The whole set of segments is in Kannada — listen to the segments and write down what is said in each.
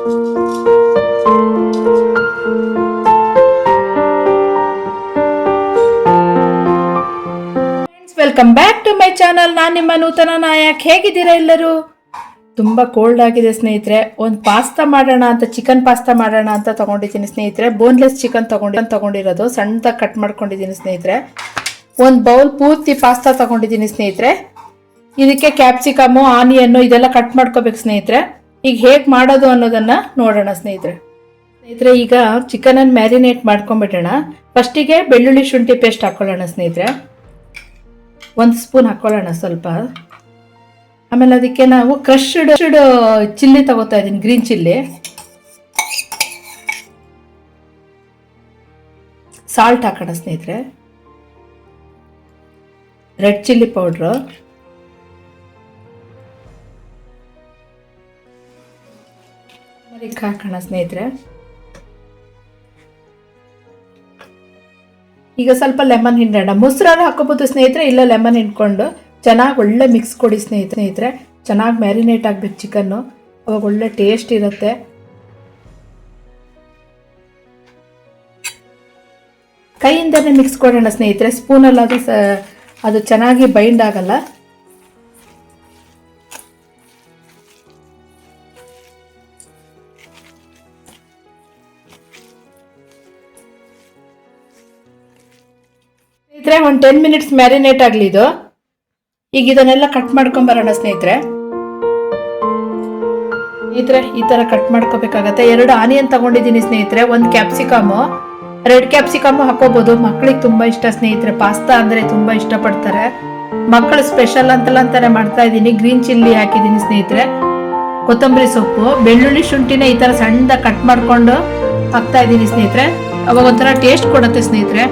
Welcome back to my channel ನಾನು ನಿಮ್ಮ ನೂತನ ನಾಯಕ್. ಹೇಗಿದ್ದೀರಾ ಎಲ್ಲರೂ? ತುಂಬ ಕೋಲ್ಡ್ ಆಗಿದೆ ಸ್ನೇಹಿತರೆ. ಒಂದು ಪಾಸ್ತಾ ಮಾಡೋಣ ಅಂತ ಚಿಕನ್ ಪಾಸ್ತಾ ಮಾಡೋಣ ಅಂತ ತಗೊಂಡಿದ್ದೀನಿ ಸ್ನೇಹಿತರೆ. ಬೋನ್ಲೆಸ್ ಚಿಕನ್ ತಗೊಂಡಿ ತಗೊಂಡಿರೋದು. ಸಣ್ಣದಾಗಿ ಕಟ್ ಮಾಡ್ಕೊಂಡಿದ್ದೀನಿ ಸ್ನೇಹಿತರೆ. ಒಂದು ಬೌಲ್ ಪೂರ್ತಿ ಪಾಸ್ತಾ ತಗೊಂಡಿದ್ದೀನಿ ಸ್ನೇಹಿತರೆ. ಇದಕ್ಕೆ ಕ್ಯಾಪ್ಸಿಕಮು ಆನಿಯನ್ನು ಇದೆಲ್ಲ ಕಟ್ ಮಾಡ್ಕೋಬೇಕು ಸ್ನೇಹಿತರೆ. ಈಗ ಹೇಗೆ ಮಾಡೋದು ಅನ್ನೋದನ್ನು ನೋಡೋಣ ಸ್ನೇಹಿತರೆ. ಸ್ನೇಹಿತರೆ, ಈಗ ಚಿಕನನ್ನು ಮ್ಯಾರಿನೇಟ್ ಮಾಡ್ಕೊಂಬಿಡೋಣ ಫಸ್ಟಿಗೆ ಬೆಳ್ಳುಳ್ಳಿ ಶುಂಠಿ ಪೇಸ್ಟ್ ಹಾಕೊಳ್ಳೋಣ ಸ್ನೇಹಿತರೆ. ಒಂದು ಸ್ಪೂನ್ ಹಾಕ್ಕೊಳ್ಳೋಣ ಸ್ವಲ್ಪ. ಆಮೇಲೆ ಅದಕ್ಕೆ ನಾವು ಕ್ರಶ್ಡ್ ಚಿಲ್ಲಿ ತಗೋತಾ ಇದ್ದೀನಿ ಗ್ರೀನ್ ಚಿಲ್ಲಿ ಸಾಲ್ಟ್ ಹಾಕೋಣ ಸ್ನೇಹಿತರೆ. ರೆಡ್ ಚಿಲ್ಲಿ ಪೌಡ್ರು ಹಾಕೋಣ ಸ್ನೇಹಿತರೆ. ಈಗ ಸ್ವಲ್ಪ ಲೆಮನ್ ಹಿಂಡೋಣ ಮೊಸರನ್ನು ಹಾಕೋಬೋದು ಸ್ನೇಹಿತರೆ, ಇಲ್ಲ ಲೆಮನ್ ಹಿಂಡ್ಕೊಂಡು. ಚೆನ್ನಾಗಿ ಒಳ್ಳೆ ಮಿಕ್ಸ್ ಕೊಡಿ ಸ್ನೇಹಿತರೆ ಸ್ನೇಹಿತರೆ. ಚೆನ್ನಾಗಿ ಮ್ಯಾರಿನೇಟ್ ಆಗಬೇಕು ಚಿಕನ್ನು ಅವಾಗ ಒಳ್ಳೆ ಟೇಸ್ಟ್ ಇರುತ್ತೆ. ಕೈಯಿಂದನೇ ಮಿಕ್ಸ್ ಕೊಡೋಣ ಸ್ನೇಹಿತರೆ. ಸ್ಪೂನಲ್ಲಿ ಅದು ಸ ಅದು ಚೆನ್ನಾಗಿ ಬೈಂಡ್ ಆಗಲ್ಲ. ಸ್ನೇಹಿತರೆ, ಒಂದು ಟೆನ್ ಮಿನಿಟ್ಸ್ ಮ್ಯಾರಿನೇಟ್ ಆಗಲಿ ಇದು. ಈಗ ಇದನ್ನೆಲ್ಲ ಕಟ್ ಮಾಡ್ಕೊಂಬರೋಣ ಸ್ನೇಹಿತರೆ. ಸ್ನೇಹಿತರೆ, ಈ ತರ ಕಟ್ ಮಾಡ್ಕೋಬೇಕಾಗತ್ತೆ. ಎರಡು ಆನಿಯನ್ ತಗೊಂಡಿದ್ದೀನಿ ಸ್ನೇಹಿತರೆ. ಒಂದು ಕ್ಯಾಪ್ಸಿಕಮು ರೆಡ್ ಕ್ಯಾಪ್ಸಿಕಮು ಹಾಕೋಬಹುದು ಮಕ್ಕಳಿಗೆ ತುಂಬಾ ಇಷ್ಟ ಸ್ನೇಹಿತರೆ. ಪಾಸ್ತಾ ಅಂದ್ರೆ ತುಂಬಾ ಇಷ್ಟಪಡ್ತಾರೆ. ಮಕ್ಕಳು ಸ್ಪೆಷಲ್ ಅಂತಲ್ಲ ಅಂತಾನೆ ಮಾಡ್ತಾ ಇದ್ದೀನಿ. ಗ್ರೀನ್ ಚಿಲ್ಲಿ ಹಾಕಿದ್ದೀನಿ ಸ್ನೇಹಿತರೆ. ಕೊತ್ತಂಬರಿ ಸೊಪ್ಪು, ಬೆಳ್ಳುಳ್ಳಿ ಶುಂಠಿನ ಈ ಥರ ಸಣ್ಣದಾಗಿ ಕಟ್ ಮಾಡ್ಕೊಂಡು ಹಾಕ್ತಾ ಇದ್ದೀನಿ ಸ್ನೇಹಿತರೆ. ಅವಾಗ ಒಂಥರ ಟೇಸ್ಟ್ ಕೊಡುತ್ತೆ ಸ್ನೇಹಿತರೆ.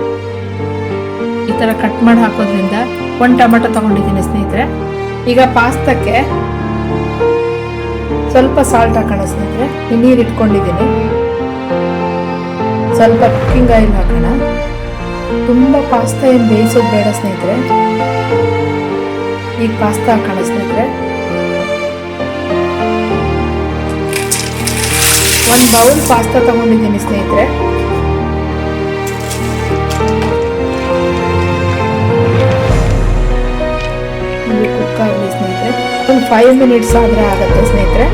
ಈ ಥರ ಕಟ್ ಮಾಡಿ ಹಾಕೋದ್ರಿಂದ ಒಂದು ಟೊಮೆಟೊ ತಗೊಂಡಿದ್ದೀನಿ ಸ್ನೇಹಿತರೆ. ಈಗ ಪಾಸ್ತಕ್ಕೆ ಸ್ವಲ್ಪ ಸಾಲ್ಟ್ ಹಾಕೋಣ ಸ್ನೇಹಿತರೆ. ನೀರು ಇಟ್ಕೊಂಡಿದ್ದೀನಿ. ಸ್ವಲ್ಪ ಕುಕ್ಕಿಂಗ್ ಆಯಿಲ್ ಹಾಕೋಣ. ತುಂಬ ಪಾಸ್ತಾ ಏನು ಬೇಯಿಸೋದು ಬೇಡ ಸ್ನೇಹಿತರೆ. ಈಗ ಪಾಸ್ತಾ ಹಾಕೋಣ ಸ್ನೇಹಿತರೆ. ಒಂದು ಬೌಲ್ ಪಾಸ್ತಾ ತಗೊಂಡಿದ್ದೀನಿ ಸ್ನೇಹಿತರೆ. ಒಂದು ಫೈವ್ ಮಿನಿಟ್ಸ್ ಆದರೆ ಆಗುತ್ತೆ ಸ್ನೇಹಿತರೆ.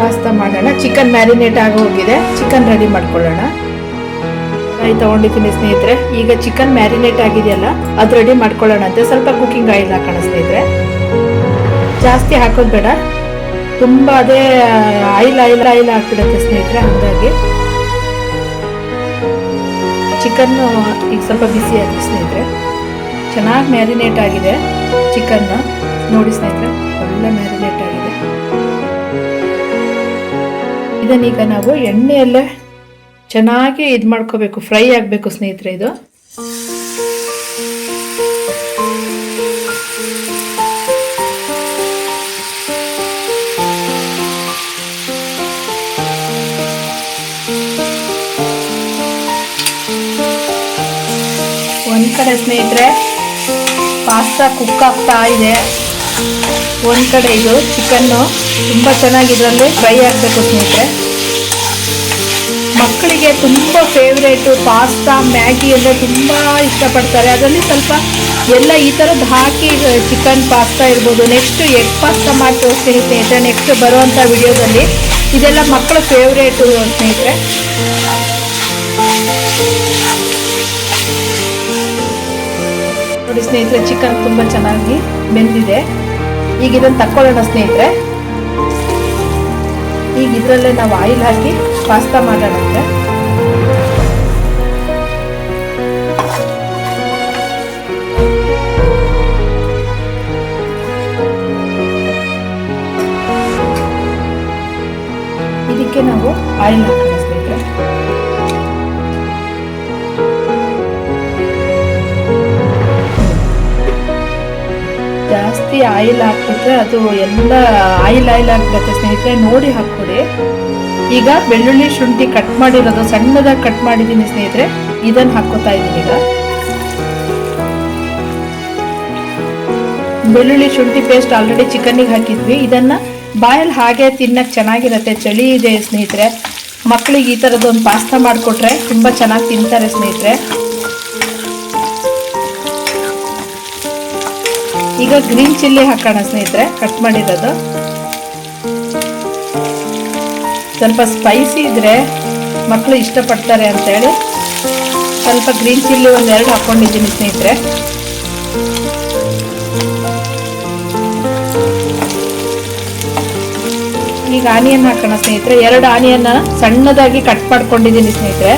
ಪಾಸ್ತಾ ಮಾಡೋಣ. ಚಿಕನ್ ಮ್ಯಾರಿನೇಟ್ ಆಗಿ ಹೋಗಿದೆ. ಚಿಕನ್ ರೆಡಿ ಮಾಡ್ಕೊಳ್ಳೋಣ. ಆಯ್ತು ತೊಗೊಂಡಿದ್ದೀನಿ ಸ್ನೇಹಿತರೆ. ಈಗ ಚಿಕನ್ ಮ್ಯಾರಿನೇಟ್ ಆಗಿದೆಯಲ್ಲ, ಅದು ರೆಡಿ ಮಾಡ್ಕೊಳ್ಳೋಣ ಅಂತ. ಸ್ವಲ್ಪ ಕುಕಿಂಗ್ ಆಯಿಲ್ ಹಾಕೋಣ ಸ್ನೇಹಿತರೆ. ಜಾಸ್ತಿ ಹಾಕೋದು ಬೇಡ. ತುಂಬ ಅದೇ ಆಯಿಲ್ ಆಯಿಲ್ ಆಯಿಲ್ ಹಾಕ್ಬಿಡುತ್ತೆ ಸ್ನೇಹಿತರೆ ಹಾಗಾಗಿ. ಚಿಕನ್ನು ಈಗ ಸ್ವಲ್ಪ ಬಿಸಿ ಆಗಿದೆ ಸ್ನೇಹಿತರೆ. ಚೆನ್ನಾಗಿ ಮ್ಯಾರಿನೇಟ್ ಆಗಿದೆ ಚಿಕನ್ನ ನೋಡಿ ಸ್ನೇಹಿತರೆ, ಒಳ್ಳೆ ಮ್ಯಾರಿನೇಟ್ ಆಗಿದೆ. ಇದನ್ನೀಗ ನಾವು ಎಣ್ಣೆಯಲ್ಲೇ ಚೆನ್ನಾಗಿ ಇದು ಮಾಡ್ಕೋಬೇಕು, ಫ್ರೈ ಆಗಬೇಕು ಸ್ನೇಹಿತರೆ ಇದು. ಒಂದು ಕಡೆ ಸ್ನೇಹಿತರೆ, ಪಾಸ್ತಾ ಕುಕ್ ಆಗ್ತಾ ಇದೆ. ಒಂದು ಕಡೆ ಇದು ಚಿಕನ್ನು ತುಂಬ ಚೆನ್ನಾಗಿ ಇದರಲ್ಲಿ ಫ್ರೈ ಆಗಬೇಕು ಸ್ನೇಹಿತರೆ. ಮಕ್ಕಳಿಗೆ ತುಂಬ ಫೇವ್ರೇಟು ಪಾಸ್ತಾ ಮ್ಯಾಗಿ ಅಂದರೆ ತುಂಬ ಇಷ್ಟಪಡ್ತಾರೆ. ಅದರಲ್ಲಿ ಸ್ವಲ್ಪ ಎಲ್ಲ ಈ ಥರದ್ದು ಹಾಕಿ ಚಿಕನ್ ಪಾಸ್ತಾ ಇರ್ಬೋದು. ನೆಕ್ಸ್ಟ್ ಎಗ್ ಪಾಸ್ತಾ ಮಾಡಿ ತೋರಿಸ್ತೀನಿ ಸ್ನೇಹಿತರೆ ನೆಕ್ಸ್ಟ್ ಬರುವಂಥ ವಿಡಿಯೋದಲ್ಲಿ ಇದೆಲ್ಲ ಮಕ್ಕಳ ಫೇವ್ರೇಟು ಸ್ನೇಹಿತರೆ. ನೋಡಿ ಸ್ನೇಹಿತರೆ, ಚಿಕನ್ ತುಂಬ ಚೆನ್ನಾಗಿ ಬೆಂದಿದೆ. ಈಗ ಇದನ್ನು ತಕ್ಕೊಳ್ಳೋಣ ಸ್ನೇಹಿತರೆ. ಈಗ ಇದರಲ್ಲೇ ನಾವು ಆಯಿಲ್ ಹಾಕಿ ಪಾಸ್ತಾ ಮಾಡೋಣಂತೆ ಇದಕ್ಕೆ ನಾವು ಆಯಿಲ್ ಹಾಕೋಣ ಆಯಿಲ್ ಹಾಕ್ಬಿಟ್ರೆ ಅದು ಎಲ್ಲ ಆಯಿಲ್ ಆಯಿಲ್ ಆಗ್ಬಿಡುತ್ತೆ ಸ್ನೇಹಿತರೆ. ನೋಡಿ ಹಾಕ್ಕೊಡಿ. ಈಗ ಬೆಳ್ಳುಳ್ಳಿ ಶುಂಠಿ ಕಟ್ ಮಾಡಿರೋದು, ಸಣ್ಣದಾಗಿ ಕಟ್ ಮಾಡಿದ್ದೀನಿ ಸ್ನೇಹಿತರೆ. ಇದನ್ನು ಹಾಕೋತಾ ಇದ್ದೀನಿ ಈಗ. ಬೆಳ್ಳುಳ್ಳಿ ಶುಂಠಿ ಪೇಸ್ಟ್ ಆಲ್ರೆಡಿ ಚಿಕನ್ನಿಗೆ ಹಾಕಿದ್ವಿ. ಇದನ್ನ ಬಾಯಲ್ಲಿ ಹಾಗೆ ತಿನ್ನಕ್ಕೆ ಚೆನ್ನಾಗಿರುತ್ತೆ. ಚಳಿ ಇದೆ ಸ್ನೇಹಿತರೆ. ಮಕ್ಕಳಿಗೆ ಈ ಥರದ್ದೊಂದು ಪಾಸ್ತಾ ಮಾಡಿಕೊಟ್ರೆ ತುಂಬ ಚೆನ್ನಾಗಿ ತಿಂತಾರೆ ಸ್ನೇಹಿತರೆ. ಈಗ ಗ್ರೀನ್ ಚಿಲ್ಲಿ ಹಾಕೋಣ ಸ್ನೇಹಿತರೆ, ಕಟ್ ಮಾಡಿರೋದು. ಸ್ವಲ್ಪ ಸ್ಪೈಸಿ ಇದ್ರೆ ಮಕ್ಕಳು ಇಷ್ಟಪಡ್ತಾರೆ ಅಂತೇಳಿ ಸ್ವಲ್ಪ ಗ್ರೀನ್ ಚಿಲ್ಲಿ ಒಂದೆರಡು ಹಾಕೊಂಡಿದ್ದೀನಿ ಸ್ನೇಹಿತರೆ. ಈಗ ಆನಿಯನ್ ಹಾಕೋಣ ಸ್ನೇಹಿತರೆ. ಎರಡು ಆನಿಯನ್ನ ಸಣ್ಣದಾಗಿ ಕಟ್ ಮಾಡ್ಕೊಂಡಿದ್ದೀನಿ ಸ್ನೇಹಿತರೆ.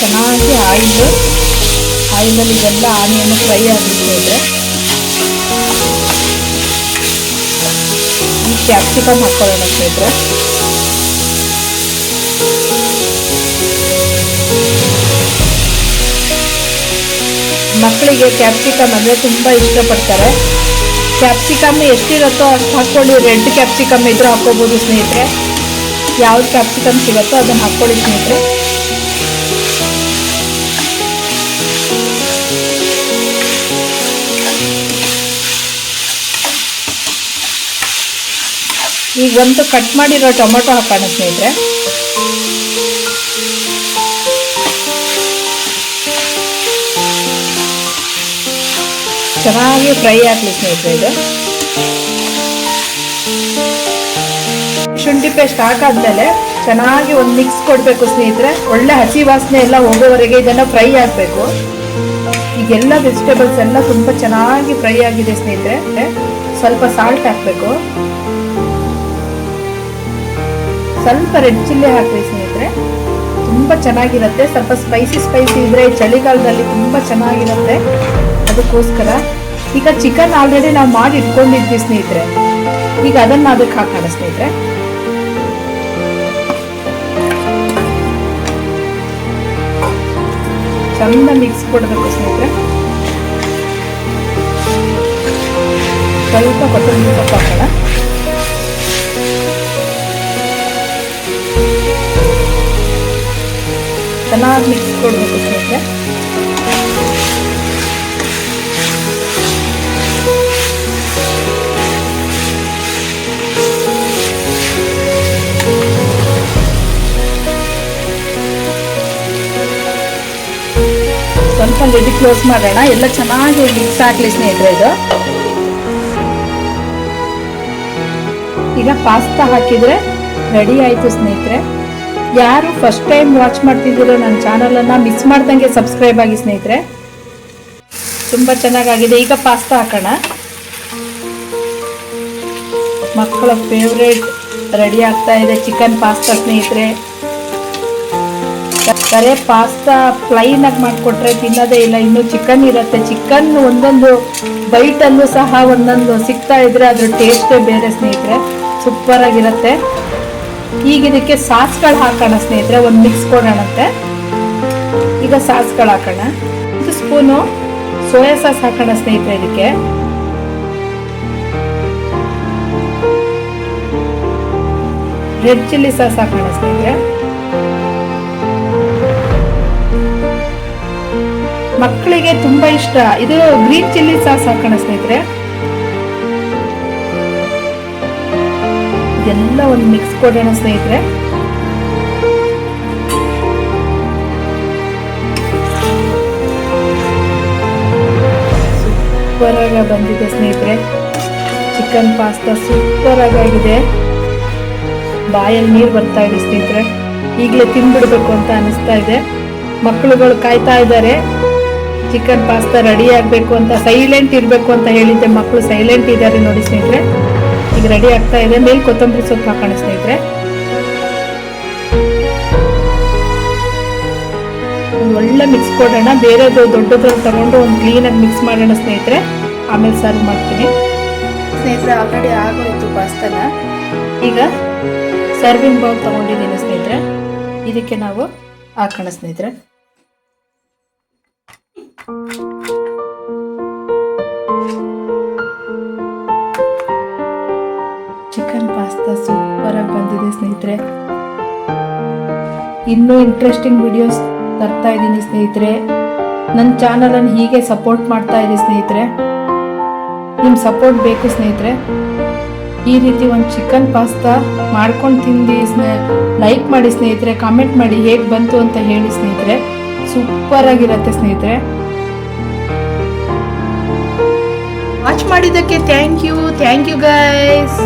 ಚೆನ್ನಾಗಿ ಆಯಿಲ್. ಆಯಿಲಲ್ಲಿ ಇದೆಲ್ಲ ಆನಿಯನ್ ಫ್ರೈ ಆಗಿದ್ರೆ ಈ ಕ್ಯಾಪ್ಸಿಕಮ್ ಹಾಕೊಳ್ಳೋಣ ಸ್ನೇಹಿತರೆ. ಮಕ್ಕಳಿಗೆ ಕ್ಯಾಪ್ಸಿಕಮ್ ಅಂದರೆ ತುಂಬ ಇಷ್ಟಪಡ್ತಾರೆ. ಕ್ಯಾಪ್ಸಿಕಮ್ ಎಷ್ಟಿರುತ್ತೋ ಅಷ್ಟು ಹಾಕ್ಕೊಳ್ಳಿ. ರೆಡ್ ಕ್ಯಾಪ್ಸಿಕಮ್ ಇದ್ರೂ ಹಾಕ್ಕೋಬೋದು ಸ್ನೇಹಿತರೆ. ಯಾವ್ದು ಕ್ಯಾಪ್ಸಿಕಮ್ ಸಿಗುತ್ತೋ ಅದನ್ನು ಹಾಕ್ಕೊಳ್ಳಿ ಸ್ನೇಹಿತರೆ. ಈಗ ಒಂದು ಕಟ್ ಮಾಡಿರೋ ಟೊಮೆಟೊ ಹಾಕೋಣ ಸ್ನೇಹಿತರೆ. ಚೆನ್ನಾಗಿ ಫ್ರೈ ಆಗಲಿ ಸ್ನೇಹಿತರೆ ಇದು. ಶುಂಠಿ ಪೇಸ್ಟ್ ಹಾಕಾದ್ಮೇಲೆ ಚೆನ್ನಾಗಿ ಒಂದು ಮಿಕ್ಸ್ ಕೊಡಬೇಕು ಸ್ನೇಹಿತರೆ. ಒಳ್ಳೆ ಹಸಿ ವಾಸನೆ ಎಲ್ಲ ಹೋಗೋವರೆಗೆ ಇದೆಲ್ಲ ಫ್ರೈ ಆಗಬೇಕು. ಈಗೆಲ್ಲ ವೆಜಿಟೇಬಲ್ಸ್ ಎಲ್ಲ ತುಂಬ ಚೆನ್ನಾಗಿ ಫ್ರೈ ಆಗಿದೆ ಸ್ನೇಹಿತರೆ. ಸ್ವಲ್ಪ ಸಾಲ್ಟ್ ಹಾಕಬೇಕು. ಸ್ವಲ್ಪ ರೆಡ್ ಚಿಲ್ಲಿ ಹಾಕ್ರಿ ಸ್ನೇಹಿತರೆ. ತುಂಬ ಚೆನ್ನಾಗಿರುತ್ತೆ. ಸ್ವಲ್ಪ ಸ್ಪೈಸಿ ಸ್ಪೈಸಿ ಇದ್ರೆ ಈ ಚಳಿಗಾಲದಲ್ಲಿ ತುಂಬ ಚೆನ್ನಾಗಿರುತ್ತೆ. ಅದಕ್ಕೋಸ್ಕರ ಈಗ ಚಿಕನ್ ಆಲ್ರೆಡಿ ನಾವು ಮಾಡಿ ಇಟ್ಕೊಂಡಿದ್ವಿ ಸ್ನೇಹಿತರೆ. ಈಗ ಅದನ್ನ ಅದಕ್ಕೆ ಹಾಕೋಣ ಸ್ನೇಹಿತರೆ. ಚಂದ ಮಿಕ್ಸ್ ಕೊಡಬೇಕು ಸ್ನೇಹಿತರೆ. ಸ್ವಲ್ಪ ಕೊತ್ತಂಬರಿ ಸೊಪ್ಪು ಹಾಕೋಣ. ಚೆನ್ನಾಗಿ ಮಿಕ್ಸ್ ಕೊಡಬೇಕು ಸ್ನೇಹಿತರೆ ಸ್ವಲ್ಪ ರೆಡಿ ಕ್ಲೋಸ್ ಮಾಡೋಣ. ಎಲ್ಲ ಚೆನ್ನಾಗಿ ಮಿಕ್ಸ್ ಆಗಲಿ ಸ್ನೇಹಿತರೆ ಇದು. ಈಗ ಪಾಸ್ತಾ ಹಾಕಿದ್ರೆ ರೆಡಿ ಆಯಿತು ಸ್ನೇಹಿತರೆ. ಯಾರು ಫಸ್ಟ್ ಟೈಮ್ ವಾಚ್ ಮಾಡ್ತಿದ್ದೀರೋ ನನ್ನ ಚಾನಲನ್ನು ಮಿಸ್ ಮಾಡ್ದಂಗೆ ಸಬ್ಸ್ಕ್ರೈಬ್ ಆಗಿ ಸ್ನೇಹಿತರೆ. ತುಂಬ ಚೆನ್ನಾಗಾಗಿದೆ. ಈಗ ಪಾಸ್ತಾ ಹಾಕೋಣ. ಮಕ್ಕಳ ಫೇವ್ರೇಟ್ ರೆಡಿ ಆಗ್ತಾ ಇದೆ ಚಿಕನ್ ಪಾಸ್ತಾ ಸ್ನೇಹಿತರೆ. ಬರೇ ಪಾಸ್ತಾ ಪ್ಲೈನ್ ಆಗಿ ಮಾಡಿಕೊಟ್ರೆ ತಿನ್ನೋದೇ ಇಲ್ಲ. ಇನ್ನು ಚಿಕನ್ ಇರುತ್ತೆ. ಚಿಕನ್ ಒಂದೊಂದು ಬೈಟಲ್ಲೂ ಸಹ ಒಂದೊಂದು ಸಿಗ್ತಾ ಇದ್ರೆ ಅದ್ರ ಟೇಸ್ಟೇ ಬೇರೆ ಸ್ನೇಹಿತರೆ. ಸೂಪರ್ ಆಗಿರುತ್ತೆ. ಈಗ ಇದಕ್ಕೆ ಸಾಸ್ಗಳು ಹಾಕೋಣ ಸ್ನೇಹಿತರೆ, ಒಂದು ಮಿಕ್ಸ್ ಕೊಡೋಣಂತೆ. ಈಗ ಸಾಸ್ಗಳು ಹಾಕೋಣ. ಒಂದು ಸ್ಪೂನು ಸೋಯಾ ಸಾಸ್ ಹಾಕೋಣ ಸ್ನೇಹಿತರೆ ಇದಕ್ಕೆ. ರೆಡ್ ಚಿಲ್ಲಿ ಸಾಸ್ ಹಾಕೋಣ ಸ್ನೇಹಿತರೆ. ಮಕ್ಕಳಿಗೆ ತುಂಬಾ ಇಷ್ಟ. ಇದು ಗ್ರೀನ್ ಚಿಲ್ಲಿ ಸಾಸ್ ಹಾಕೋಣ ಸ್ನೇಹಿತರೆ. ಇದೆಲ್ಲ ಒಂದು ಮಿಕ್ಸ್ ಕೊಡೋಣ ಸ್ನೇಹಿತರೆ. ಸೂಪರ್ ಆಗಿ ಬಂದಿದೆ ಸ್ನೇಹಿತರೆ. ಚಿಕನ್ ಪಾಸ್ತಾ ಸೂಪರ್ ಆಗಿದೆ. ಬಾಯಲ್ಲಿ ನೀರು ಬರ್ತಾ ಇದೆ ಸ್ನೇಹಿತರೆ. ಈಗಲೇ ತಿಂದ್ಬಿಡ್ಬೇಕು ಅಂತ ಅನಿಸ್ತಾ ಇದೆ. ಮಕ್ಕಳುಗಳು ಕಾಯ್ತಾ ಇದ್ದಾರೆ. ಚಿಕನ್ ಪಾಸ್ತಾ ರೆಡಿ ಆಗಬೇಕು ಅಂತ ಸೈಲೆಂಟ್ ಇರಬೇಕು ಅಂತ ಹೇಳಿದ್ದೆ. ಮಕ್ಕಳು ಸೈಲೆಂಟ್ ಇದ್ದಾರೆ ನೋಡಿ ಸ್ನೇಹಿತರೆ. ಈಗ ರೆಡಿ ಆಗ್ತಾ ಇದೆ. ಮೇಲೆ ಕೊತ್ತಂಬರಿ ಸೊಪ್ಪು ಹಾಕೋಣ ಸ್ನೇಹಿತರೆ ಒಳ್ಳೆ ಮಿಕ್ಸ್ ಕೊಡೋಣ. ಬೇರೆದು ದೊಡ್ಡದ್ರಲ್ಲಿ ತಗೊಂಡು ಒಂದು ಕ್ಲೀನಾಗಿ ಮಿಕ್ಸ್ ಮಾಡೋಣ ಸ್ನೇಹಿತರೆ. ಆಮೇಲೆ ಸರ್ವ್ ಮಾಡ್ತೀನಿ. ಸ್ನೇಹಿತರೆ ಆಲ್ರೆಡಿ ಆಗೋಯ್ತು ಪಾಸ್ತನ ಈಗ ಸರ್ವಿಂಗ್ ಬೌಲ್ ತಗೊಂಡಿದ್ದೀನಿ ಸ್ನೇಹಿತರೆ. ಇದಕ್ಕೆ ನಾವು ಹಾಕೋಣ ಸ್ನೇಹಿತರೆ. ಚಿಕನ್ ಸೂಪರಾಗಿ ಬಂದಿದೆ ಸ್ನೇಹಿತರೆ. ಇನ್ನೂ ಇಂಟ್ರೆಸ್ಟಿಂಗ್ ವಿಡಿಯೋಸ್ ತರ್ತಾ ಇದ್ದೀನಿ ಸ್ನೇಹಿತರೆ. ನನ್ನ ಚಾನಲನ್ನು ಹೀಗೆ ಸಪೋರ್ಟ್ ಮಾಡ್ತಾ ಇರಿ ಸ್ನೇಹಿತರೆ. ನಿಮ್ಮ ಸಪೋರ್ಟ್ ಬೇಕು ಸ್ನೇಹಿತರೆ. ಈ ರೀತಿ ಒಂದು ಚಿಕನ್ ಪಾಸ್ತಾ ಮಾಡ್ಕೊಂಡು ತಿಂದು ಸ್ನೇ ಲೈಕ್ ಮಾಡಿ ಸ್ನೇಹಿತರೆ ಕಾಮೆಂಟ್ ಮಾಡಿ ಹೇಗೆ ಬಂತು ಅಂತ ಹೇಳಿ ಸ್ನೇಹಿತರೆ. ಸೂಪರ್ ಆಗಿರುತ್ತೆ ಸ್ನೇಹಿತರೆ. ವಾಚ್ ಮಾಡಿದ್ದಕ್ಕೆ thank you thank you guys